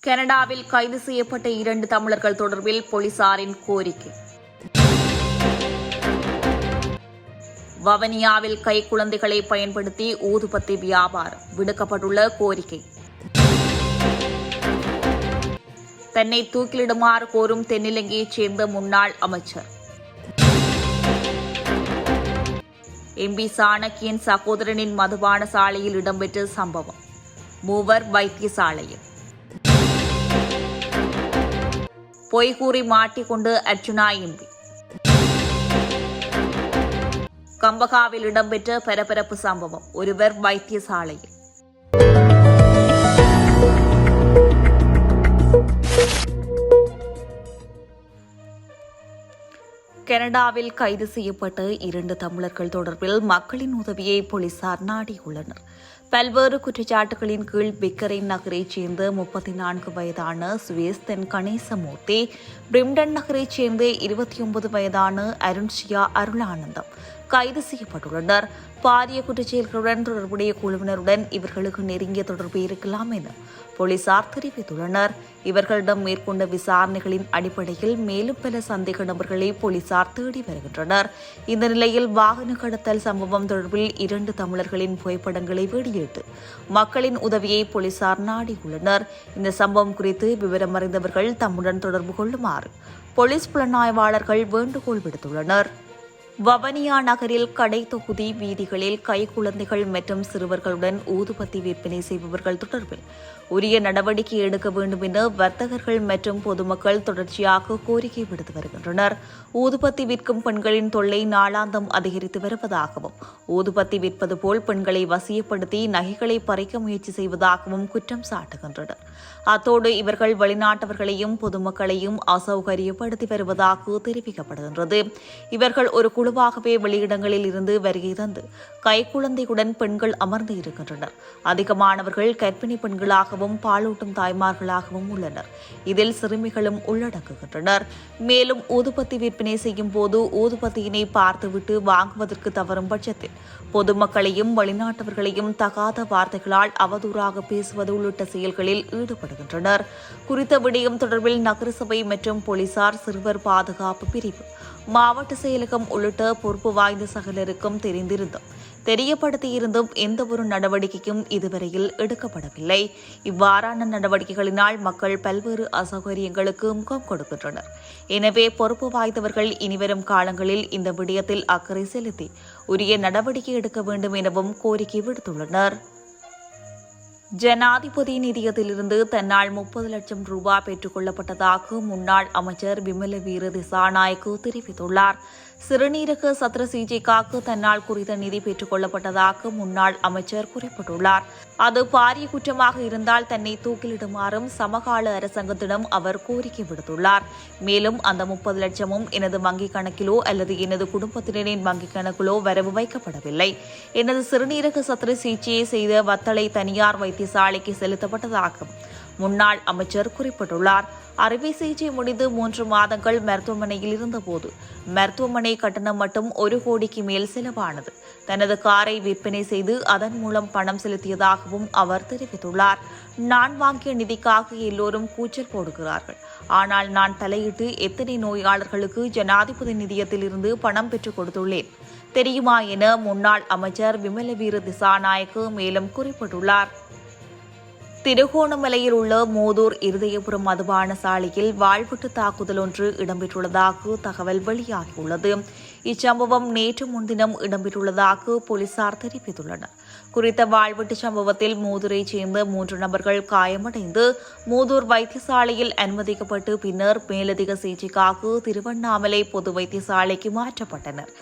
கனடாவில் கைது செய்யப்பட்ட இரண்டு தமிழர்கள் தொடர்பில் போலீசாரின் கோரிக்கை. வவனியாவில் கை குழந்தைகளை பயன்படுத்தி ஊதுபத்தி வியாபாரம் விடுக்கப்பட்டுள்ள கோரிக்கை. தன்னை தூக்கிலிடுமாறு கோரும் தென்னிலங்கையைச் சேர்ந்த முன்னாள் அமைச்சர். எம்பி சாணக்கியன் சகோதரனின் மதுபான சாலையில் இடம்பெற்ற சம்பவம். மூவர் வைத்தியசாலையில். பொய் கூறி மாட்டிக்கொண்டு அர்ச்சுனா எம்பி கம்பகாவில் இடம்பெற்ற பரபரப்பு சம்பவம் ஒருவர் வைத்தியசாலையில். கனடாவில் கைது செய்யப்பட்ட இரண்டு தமிழர்கள் தொடர்பில் மக்களின் உதவியை போலீசார் நாடியுள்ளனர். பல்வேறு குற்றச்சாட்டுகளின் கீழ் பிக்கரின் நகரைச் சேர்ந்த முப்பத்தி நான்கு வயதான சுவேஸ்தன் கணேசமூர்த்தி பிரிம்டன் நகரைச் சேர்ந்த இருபத்தி ஒன்பது வயதான அருண்ஷியா அருளானந்தம். கைது செய்யப்பட்டுள்ளனர். பாரிய குற்றச்செயல்களுடன் தொடர்புடைய குழுவினருடன் இவர்களுக்கு நெருங்கிய தொடர்பு இருக்கலாம் என போலீசார் தெரிவித்துள்ளனர். இவர்களிடம் மேற்கொண்ட விசாரணைகளின் அடிப்படையில் மேலும் பல சந்தேக நபர்களை போலீசார் தேடி வருகின்றனர். இந்த நிலையில் வாகன கடத்தல் சம்பவம் தொடர்பில் இரண்டு தமிழர்களின் புகைப்படங்களை வெளியிட்டு மக்களின் உதவியை போலீசார் நாடியுள்ளனர். இந்த சம்பவம் குறித்து விவரம் அறிந்தவர்கள் தம்முடன் தொடர்பு கொள்ளுமாறு போலீஸ் புலனாய்வாளர்கள் வேண்டுகோள் விடுத்துள்ளனர். வவனியா நகரில் கடை தொகுதி வீதிகளில் கைக்குழந்தைகள் மற்றும் சிறுவர்களுடன் ஊதுபத்தி விற்பனை செய்பவர்கள் தொடர்பில் உரிய நடவடிக்கை எடுக்க வேண்டும் என வர்த்தகர்கள் மற்றும் பொதுமக்கள் தொடர்ச்சியாக கோரிக்கை விடுத்து வருகின்றனர். ஊதுபத்தி விற்கும் பெண்களின் தொல்லை நாளாந்தம் அதிகரித்து வருவதாகவும் ஊதுபத்தி விற்பது போல் பெண்களை வசியப்படுத்தி நகைகளை பறிக்க முயற்சி செய்வதாகவும் குற்றம் சாட்டுகின்றனர். அத்தோடு இவர்கள் வெளிநாட்டவர்களையும் பொதுமக்களையும் அசௌகரியப்படுத்தி வருவதாக தெரிவிக்கப்படுகின்றது. இவர்கள் ஒரு குழுவாகவே வெளியிடங்களில் இருந்து வருகை தந்து கைக்குழந்தையுடன் பெண்கள் அமர்ந்து இருக்கின்றனர். அதிகமானவர்கள் கர்ப்பிணி பெண்களாகவும் பாலூட்டும் தாய்மார்களாகவும் உள்ளனர். இதில் சிறுமிகளும் உள்ளடக்குகின்றனர். மேலும் ஊதுபத்தி விற்பனை செய்யும் போது ஊதுபத்தியினை பார்த்துவிட்டு வாங்குவதற்கு தவறும் பட்சத்தில் பொதுமக்களையும் வெளிநாட்டவர்களையும் தகாத வார்த்தைகளால் அவதூறாக பேசுவது உள்ளிட்ட செயல்களில் ஈடுபடுகின்றனர். குறித்த விடயம் தொடர்பில் நகரசபை மற்றும் போலீசார் சிறுவர் பாதுகாப்பு பிரிவு மாவட்ட செயலகம் உள்ளிட்ட பொறுப்பு வாய்ந்த சகலருக்கும் தெரிந்திருந்தோம். தெரியப்படுத்தியிருந்தும் எந்த ஒரு நடவடிக்கையும் இதுவரையில் எடுக்கப்படவில்லை. இவ்வாறான நடவடிக்கைகளினால் மக்கள் பல்வேறு அசௌகரியங்களுக்கு முகம் கொடுக்கின்றனர். எனவே பொறுப்பு வாய்ந்தவர்கள் இனிவரும் காலங்களில் இந்த விடயத்தில் அக்கறை செலுத்தி உரிய நடவடிக்கை எடுக்க வேண்டும் எனவும் கோரிக்கை விடுத்துள்ளனர். ஜனாதிபதி நிதியத்திலிருந்து தன்னால் முப்பது லட்சம் ரூபாய் பெற்றுக் கொள்ளப்பட்டதாக முன்னாள் அமைச்சர் விமல வீர திசாநாயக்கு தெரிவித்துள்ளார். சிறுநீரக சத்திர சிகிச்சைக்காக தன்னால் குறித்த நிதி பெற்றுக் கொள்ளப்பட்டதாக முன்னாள் அமைச்சர் குறிப்பிட்டுள்ளார். அது பாரிய குற்றமாக இருந்தால் தன்னை தூக்கிலிடுமாறும் சமகால அரசாங்கத்திடம் அவர் கோரிக்கை விடுத்துள்ளார். மேலும் அந்த முப்பது லட்சமும் எனது வங்கிக் கணக்கிலோ அல்லது எனது குடும்பத்தினரின் வங்கிக் கணக்கிலோ வரவு வைக்கப்படவில்லை. எனது சிறுநீரக சத்திர சிகிச்சையை செய்த வத்தளை தனியார் வைத்தியசாலைக்கு செலுத்தப்பட்டதாகும் முன்னாள் அமைச்சர் குறிப்பிட்டுள்ளார். அறுவை சிகிச்சை முடிந்து மூன்று மாதங்கள் மருத்துவமனையில் இருந்தபோது மருத்துவமனை கட்டணம் மட்டும் ஒரு கோடிக்கு மேல் செலவானது. தனது காரை விற்பனை செய்து அதன் மூலம் பணம் செலுத்தியதாகவும் அவர் தெரிவித்துள்ளார். நான் வாங்கிய நிதிக்காக எல்லோரும் கூச்சல் போடுகிறார்கள். ஆனால் நான் தலையிட்டு எத்தனை நோயாளர்களுக்கு ஜனாதிபதி நிதியத்திலிருந்து பணம் பெற்றுக் கொடுத்துள்ளேன். தெரியுமா என முன்னாள் அமைச்சர் விமலவீர திசாநாயக்கு மேலும் குறிப்பிட்டுள்ளார். திருகோணமலையில் உள்ள மோதூர் இருதயபுரம் மதுபான சாலையில் வாழ்வெட்டு தாக்குதல் ஒன்று இடம்பெற்றுள்ளதாக தகவல் வெளியாகியுள்ளது. இச்சம்பவம் நேற்று முன்தினம் இடம்பெற்றுள்ளதாக போலீசார் தெரிவித்துள்ளனர். குறித்த வாழ்வெட்டு சம்பவத்தில் மூதூரைச் சேர்ந்த மூன்று நபர்கள் காயமடைந்து மூதூர் வைத்தியசாலையில் அனுமதிக்கப்பட்டு பின்னர் மேலதிக சிகிச்சைக்காக திருவண்ணாமலை பொது வைத்தியசாலைக்கு மாற்றப்பட்டனர்.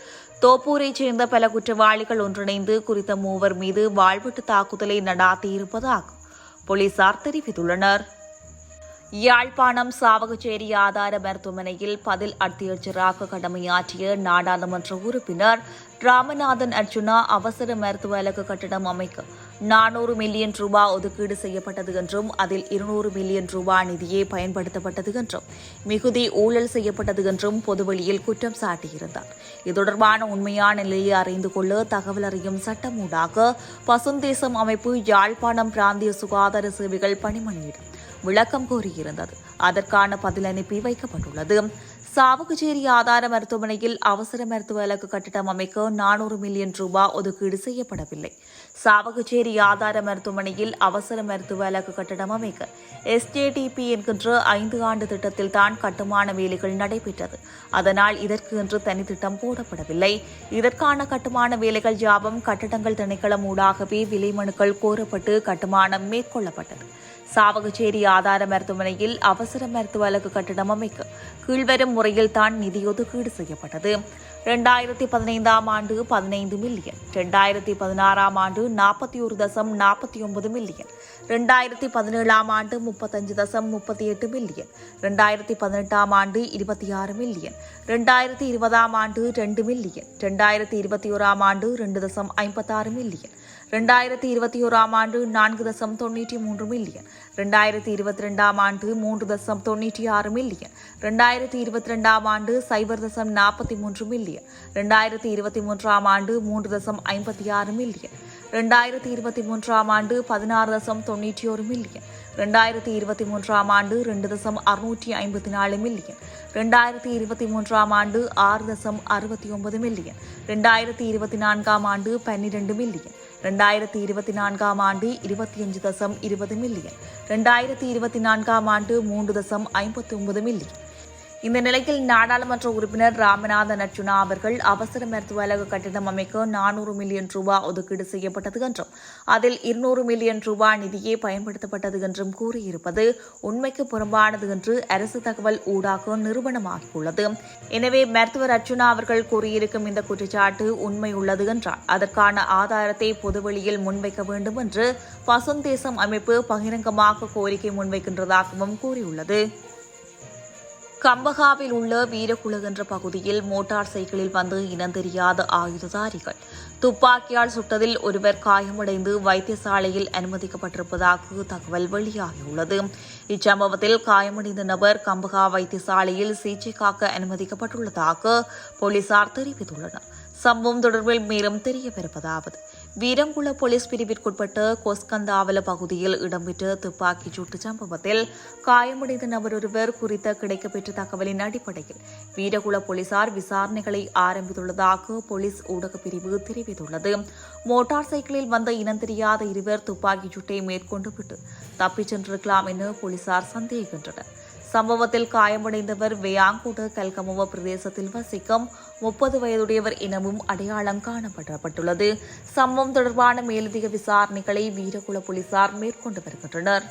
தோப்பூரைச் சேர்ந்த பல குற்றவாளிகள் ஒன்றிணைந்து குறித்த மூவர் மீது வாழ்வெட்டு தாக்குதலை நடாத்தியிருப்பதாகும் போலீசார் தெரிவித்துள்ளனர். யாழ்ப்பாணம் சாவகச்சேரி ஆதார மருத்துவமனையில் பதில் அத்தியட்சராக கடமையாற்றிய நாடாளுமன்ற உறுப்பினர் ராமநாதன் அர்ஜுனா அவசர மருத்துவ அலகு கட்டடம் அமைக்க நானூறு மில்லியன் ரூபாய் ஒதுக்கீடு செய்யப்பட்டது என்றும் அதில் இருநூறு மில்லியன் ரூபாய் நிதியே பயன்படுத்தப்பட்டது என்றும் மிகுதி ஊழல் செய்யப்பட்டது என்றும் பொதுவெளியில் குற்றம் சாட்டியிருந்தார். இது தொடர்பான உண்மையான நிலையை அறிந்து கொள்ள தகவல் அறியும் சட்டமூடாக பசுந்தேசம் அமைப்பு யாழ்ப்பாணம் பிராந்திய சுகாதார சேவைகள் பணிமனையிடம் விளக்கம் கோரியிருந்தது. அதற்கான பதில் அனுப்பி வைக்கப்பட்டுள்ளது. சாவகச்சேரி ஆதார மருத்துவமனையில் அவசர மருத்துவ இலக்கு கட்டிடம் அமைக்க நானூறு மில்லியன் ரூபாய் ஒதுக்கீடு செய்யப்படவில்லை. சாவகச்சேரி ஆதார மருத்துவமனையில் அவசர மருத்துவ இலக்கு கட்டிடம் அமைக்க எஸ்ஜேடிபி என்கின்ற ஐந்து ஆண்டு திட்டத்தில் தான் கட்டுமான வேலைகள் நடைபெற்றது. அதனால் இதற்கு என்று தனி திட்டம் போடப்படவில்லை. இதற்கான கட்டுமான வேலைகள் ஜாபம் கட்டடங்கள் திணைக்களம் ஊடாகவே விலை மனுக்கள் கோரப்பட்டு கட்டுமானம் மேற்கொள்ளப்பட்டது. சாவகச்சேரி ஆதார மருத்துவமனையில் அவசர மருத்துவ அலகு கட்டிடம் அமைக்க கீழ்வரும் முறையில் தான் நிதி ஒதுக்கீடு செய்யப்பட்டது. இரண்டாயிரத்தி பதினைந்தாம் ஆண்டு பதினைந்து மில்லியன். இரண்டாயிரத்தி பதினாறாம் ஆண்டு நாற்பத்தி ஒரு தசம் நாற்பத்தி ஒன்பது மில்லியன். இரண்டாயிரத்தி பதினேழாம் ஆண்டு முப்பத்தஞ்சு தசம் முப்பத்தி எட்டு மில்லியன். இரண்டாயிரத்தி பதினெட்டாம் ஆண்டு இருபத்தி ஆறு மில்லியன். இரண்டாயிரத்தி இருபதாம் ஆண்டு ரெண்டு மில்லியன். இரண்டாயிரத்தி இருபத்தி ஓராம் ஆண்டு ரெண்டு தசம் ஐம்பத்தாறு மில்லியன். ரெண்டாயிரத்தி இருபத்தி ஓராம் ஆண்டு நான்கு தசம் தொண்ணூற்றி மூன்று மில்லியன். ரெண்டாயிரத்தி இருபத்தி ரெண்டாம் ஆண்டு மூன்று தசம் தொண்ணூற்றி ஆறு மில்லியன். ரெண்டாயிரத்தி இருபத்தி ரெண்டாம் ஆண்டு சைபர் தசம் நாற்பத்தி மூன்று மில்லியன். ரெண்டாயிரத்தி இருபத்தி மூன்றாம் ஆண்டு மூன்று தசம் ஐம்பத்தி ஆறு மில்லியன். ரெண்டாயிரத்தி இருபத்தி மூன்றாம் ஆண்டு பதினாறு தசம் தொண்ணூற்றி ஒரு மில்லியன். ரெண்டாயிரத்தி இருபத்தி மூன்றாம் ஆண்டு ரெண்டு தசம் அறுநூற்றி ஐம்பத்தி நாலு மில்லியன். ரெண்டாயிரத்தி இருபத்தி மூன்றாம் ஆண்டு ஆறு தசம் அறுபத்தி ஒன்பது மில்லியன். ரெண்டாயிரத்தி இருபத்தி நான்காம் ஆண்டு பன்னிரண்டு மில்லியன். ரெண்டாயிரத்தி இருபத்தி நான்காம் ஆண்டு இருபத்தி அஞ்சு தசம் இருபது மில்லியன். ரெண்டாயிரத்தி இருபத்தி நான்காம் ஆண்டு மூன்று தசம் ஐம்பத்தி ஒன்பது மில்லியன். இந்த நிலையில் நாடாளுமன்ற உறுப்பினர் ராமநாதன் அர்ஜுனா அவர்கள் அவசர மருத்துவ அலகு கட்டிடம் அமைக்க நானூறு மில்லியன் ரூபாய் ஒதுக்கீடு செய்யப்பட்டது என்றும் அதில் இருநூறு மில்லியன் ரூபாய் நிதியே பயன்படுத்தப்பட்டது என்றும் கூறியிருப்பது உண்மைக்கு புறம்பானது என்று அரசு தகவல் ஊடாக நிறுவனமாகியுள்ளது. எனவே மருத்துவர் அர்ஜுனா அவர்கள் கூறியிருக்கும் இந்த குற்றச்சாட்டு உண்மை உள்ளது என்றால் அதற்கான ஆதாரத்தை பொதுவெளியில் முன்வைக்க வேண்டும் என்று பசுந்தேசம் அமைப்பு பகிரங்கமாக கோரிக்கை முன்வைக்கின்றதாகவும் கூறியுள்ளது. கம்பகாவில் உள்ள வீரகுல என்ற பகுதியில் மோட்டார் சைக்கிளில் வந்து இனம் தெரியாத ஆயுததாரிகள். துப்பாக்கியால் சுட்டதில் ஒருவர் காயமடைந்து வைத்தியசாலையில் அனுமதிக்கப்பட்டிருப்பதாக தகவல் வெளியாகியுள்ளது. இச்சம்பவத்தில் காயமடைந்த நபர் கம்பகா வைத்தியசாலையில் சிகிச்சைக்காக அனுமதிக்கப்பட்டுள்ளதாக போலீசார் தெரிவித்துள்ளனர். சம்பவம் தொடர்பில் மேலும் தெரியவிருப்பதாவது வீரங்குள போலீஸ் பிரிவிற்குட்பட்ட கொஸ்கந்தாவல பகுதியில் இடம்பெற்ற துப்பாக்கிச் சூட்டு சம்பவத்தில் காயமடைந்த நபர் ஒருவர் குறித்த கிடைக்கப்பெற்ற தகவலின் அடிப்படையில் வீரகுல போலீசார் விசாரணைகளை ஆரம்பித்துள்ளதாக போலீஸ் ஊடகப் பிரிவு தெரிவித்துள்ளது. மோட்டார் சைக்கிளில் வந்த இனம் தெரியாத இருவர் துப்பாக்கிச் சூட்டை மேற்கொண்டு விட்டு தப்பிச் சென்றிருக்கலாம் என போலீசார் சந்தேகிக்கின்றனர். சம்பவத்தில் காயமடைந்தவர் வேயாங்கோட கல்கமுவ பிரதேசத்தில் வசிக்கும் முப்பது வயதுடையவர் எனவும் அடையாளம் காணப்படப்பட்டுள்ளது சம்பவம் தொடர்பான மேலதிக விசாரணைகளை வீரகுல போலீசார் மேற்கொண்டு வருகின்றனர்.